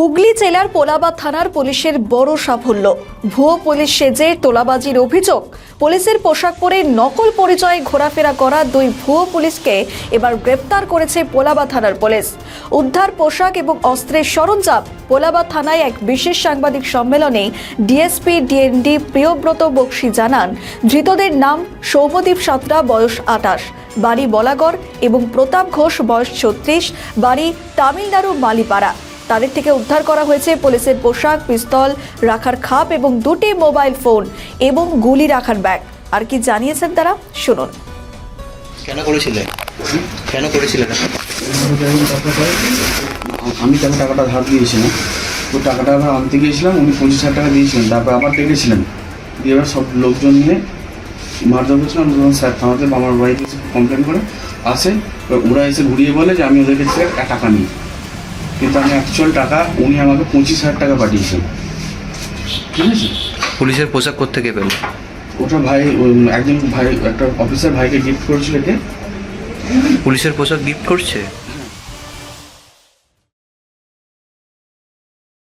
হুগলি জেলার পোলাবা থানার পুলিশের বড় সাফল্য। ভুয়ো পুলিশ সেজে তোলাবাজির অভিযোগ। পুলিশের পোশাক পরে নকল পরিচয়ে ঘোরাফেরা করা দুই ভুয়ো পুলিশকে এবার গ্রেপ্তার করেছে পোলাবা থানার পুলিশ। উদ্ধার পোশাক এবং অস্ত্রের সরঞ্জাম পোলাবা থানায় এক বিশেষ সাংবাদিক সম্মেলনে ডিএসপি, ডিএনডি প্রিয়ব্রত বক্সি জানান, ধৃতদের নাম সৌমদীপ সাঁতরা, বয়স আটাশ, বাড়ি বলাগড় এবং প্রতাপ ঘোষ, বয়স ছত্রিশ, বাড়ি তামিলনাড়ু মালিপাড়া। তাদের থেকে উদ্ধার করা হয়েছে পুলিশের পোশাক পিস্তল রাখার খাপ এবং দুটি মোবাইল ফোন এবং গুলি রাখার ব্যাগ। আর কি জানিয়েছেন তারা? শুনুন। কেন করেছিলে? কেন করেছিলেন আমি তাকে টাকাটা ধার দিয়েছিলাম। তো টাকাটা আবার আনতে গিয়েছিলাম উনি পঁচিশ হাজার টাকা দিয়েছিলেন। তারপর আবার ডেকেছিলেন। দিয়ে এবার সব লোকজন নিয়ে মারধর করছিলাম। তখন স্যার থানাতে আমার বাড়িতে কমপ্লেন করে আসে। এবার ওরা এসে ঘুরিয়ে বলে যে আমি ওদের কাছে টাকা নিই। কিন্তু আমি অ্যাকচুয়াল টাকা উনি আমাকে পঁচিশ হাজার টাকা পাঠিয়েছেন। ঠিক আছে পুলিশের পোশাক কোথেকে পেল? ওটা ভাই একজন ভাই একটা অফিসার ভাইকে গিফট করেছিল কে? পুলিশের পোশাক গিফট করছে?